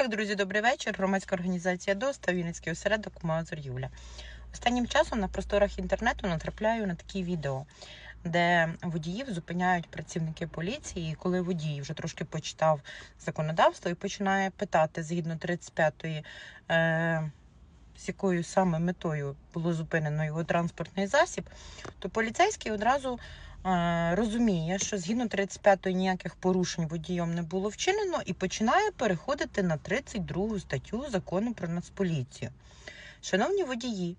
так, друзі, добрий вечір. Громадська організація ДОСТА, Вінницький осередок Мазур Юля. Останнім часом на просторах інтернету натрапляю на такі відео, де водіїв зупиняють працівники поліції. І коли водій вже трошки почитав законодавство і починає питати згідно 35-ї, е, з якою саме метою було зупинено його транспортний засіб, то поліцейський одразу розуміє, що згідно 35-ї ніяких порушень водієм не було вчинено, і починає переходити на 32 статтю закону про нацполіцію. Шановні водії,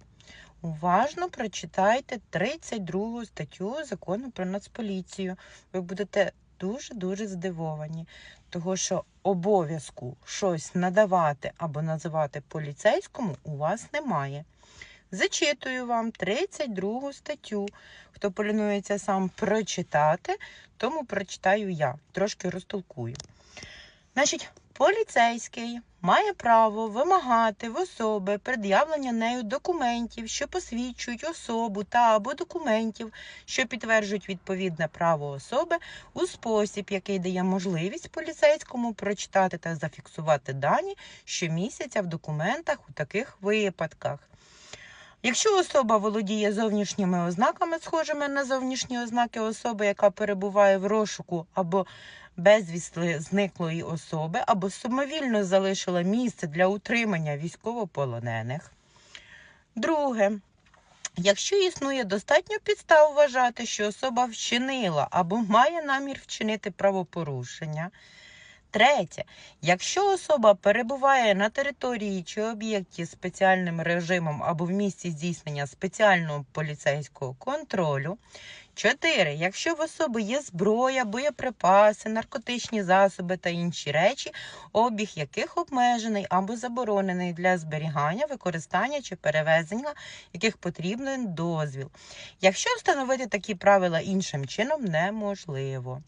уважно прочитайте 32 статтю закону про нацполіцію. Ви будете дуже-дуже здивовані, того що обов'язку щось надавати або називати поліцейському у вас немає. Зачитую вам 32 статтю. Хто полінується сам прочитати, тому прочитаю я, трошки розтолкую. Значить, поліцейський має право вимагати в особи пред'явлення нею документів, що посвідчують особу та або документів, що підтверджують відповідне право особи у спосіб, який дає можливість поліцейському прочитати та зафіксувати дані, що містяться в документах у таких випадках. Якщо особа володіє зовнішніми ознаками, схожими на зовнішні ознаки особи, яка перебуває в розшуку або безвісти зниклої особи, або самовільно залишила місце для утримання військовополонених. Друге. Якщо існує достатньо підстав вважати, що особа вчинила або має намір вчинити правопорушення. Третє. Якщо особа перебуває на території чи об'єкті спеціальним режимом або в місці здійснення спеціального поліцейського контролю. Чотири. Якщо в особи є зброя, боєприпаси, наркотичні засоби та інші речі, обіг яких обмежений або заборонений для зберігання, використання чи перевезення, яких потрібен дозвіл. Якщо встановити такі правила іншим чином, неможливо.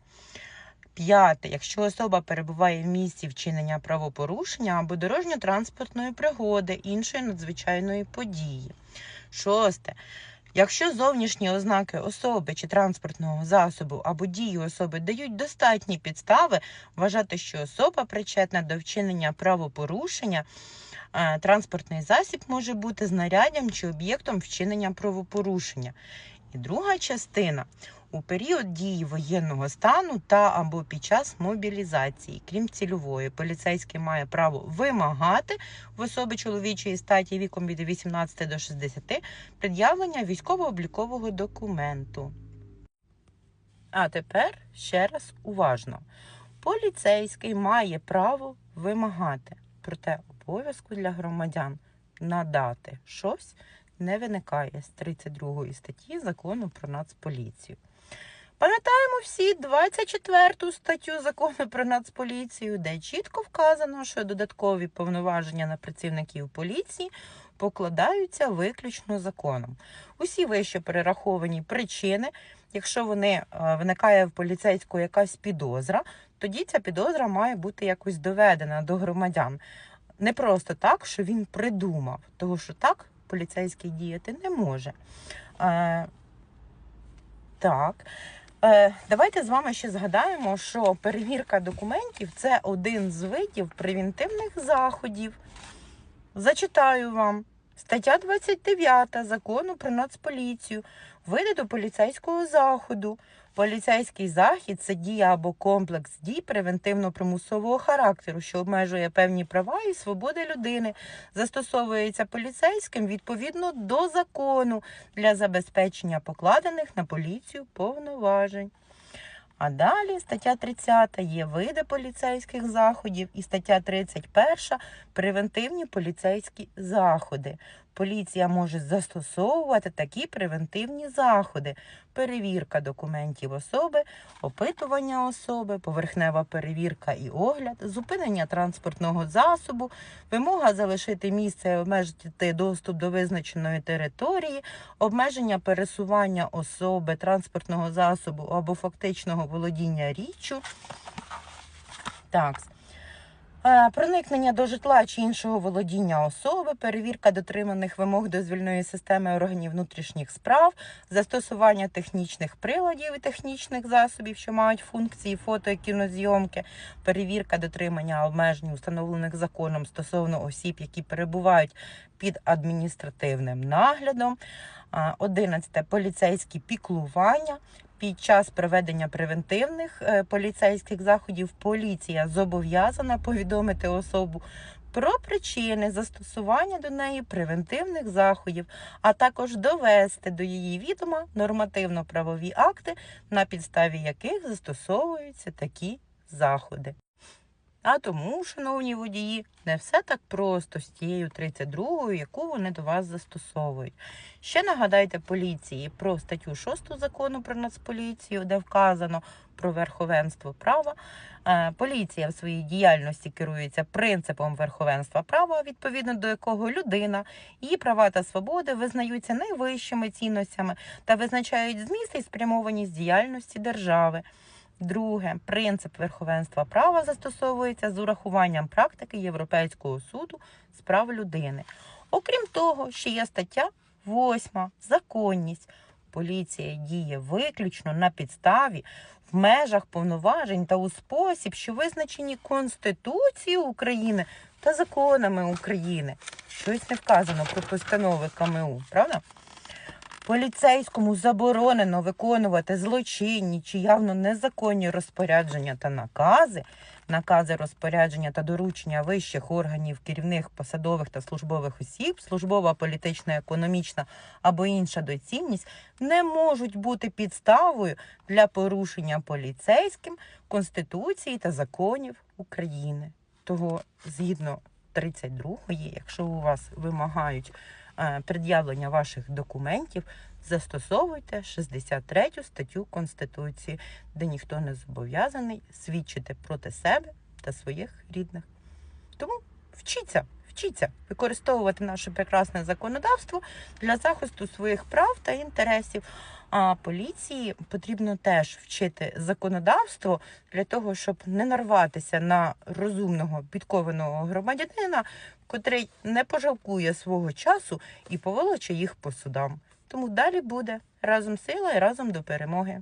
П'яте. Якщо особа перебуває в місці вчинення правопорушення або дорожньо-транспортної пригоди іншої надзвичайної події. Шосте. Якщо зовнішні ознаки особи чи транспортного засобу або дії особи дають достатні підстави вважати, що особа причетна до вчинення правопорушення, е, транспортний засіб може бути знаряддям чи об'єктом вчинення правопорушення. І друга частина у період дії воєнного стану та або під час мобілізації, крім цільової, поліцейський має право вимагати в особи чоловічої статі віком від 18 до 60 пред'явлення військово-облікового документу. А тепер ще раз уважно. Поліцейський має право вимагати, проте обов'язку для громадян надати щось не виникає з 32 статті закону про нацполіцію. Пам'ятаємо всі 24 статтю закону про нацполіцію, де чітко вказано, що додаткові повноваження на працівників поліції покладаються виключно законом. Усі вище перераховані причини, якщо вони е, виникає в поліцейського якась підозра, тоді ця підозра має бути якось доведена до громадян. Не просто так, що він придумав, тому що так поліцейський діяти не може. Е, так. Е, Давайте з вами ще згадаємо, що перевірка документів це один з видів превентивних заходів. Зачитаю вам. Стаття 29 закону про нацполіцію. Види до поліцейського заходу. Поліцейський захід це дія або комплекс дій превентивно-примусового характеру, що обмежує певні права і свободи людини, застосовується поліцейським відповідно до закону для забезпечення покладених на поліцію повноважень. А далі стаття 30 є види поліцейських заходів і стаття 31 превентивні поліцейські заходи. Поліція може застосовувати такі превентивні заходи: перевірка документів особи, опитування особи, поверхнева перевірка і огляд, зупинення транспортного засобу, вимога залишити місце і обмежити доступ до визначеної території, обмеження пересування особи, транспортного засобу або фактичного володіння річчю. Так. Е, Проникнення до житла чи іншого володіння особи, перевірка дотриманих вимог дозвільної системи органів внутрішніх справ, застосування технічних приладів і технічних засобів, що мають функції фото і кінозйомки, перевірка дотримання обмежень, установлених законом стосовно осіб, які перебувають під адміністративним наглядом. А, 11. Поліцейські піклування. Під час проведення превентивних е, поліцейських заходів поліція зобов'язана повідомити особу про причини застосування до неї превентивних заходів, а також довести до її відома нормативно-правові акти, на підставі яких застосовуються такі заходи. А тому, шановні водії, не все так просто з тією 32-ю, яку вони до вас застосовують. Ще нагадайте поліції про статтю 6 закону про нацполіцію, де вказано про верховенство права. Е, Поліція в своїй діяльності керується принципом верховенства права, відповідно до якого людина, її права та свободи визнаються найвищими цінностями та визначають зміст і спрямованість діяльності держави. Друге, принцип верховенства права застосовується з урахуванням практики Європейського суду з прав людини. Окрім того, ще є стаття 8. Законність. Поліція діє виключно на підставі, в межах повноважень та у спосіб, що визначені Конституцією України та законами України. Щось не вказано про постанови КМУ, правда? Поліцейському заборонено виконувати злочинні чи явно незаконні розпорядження та накази, накази розпорядження та доручення вищих органів керівних посадових та службових осіб, службова, політична, економічна або інша доцільність не можуть бути підставою для порушення поліцейським Конституції та законів України. Того згідно 32-ї, якщо у вас вимагають пред'явлення ваших документів, застосовуйте 63 статтю Конституції, де ніхто не зобов'язаний свідчити проти себе та своїх рідних. Тому вчіться, вчіться використовувати наше прекрасне законодавство для захисту своїх прав та інтересів. А поліції потрібно теж вчити законодавство для того, щоб не нарватися на розумного підкованого громадянина, котрий не пожалкує свого часу і поволоче їх по судам. Тому далі буде разом сила і разом до перемоги.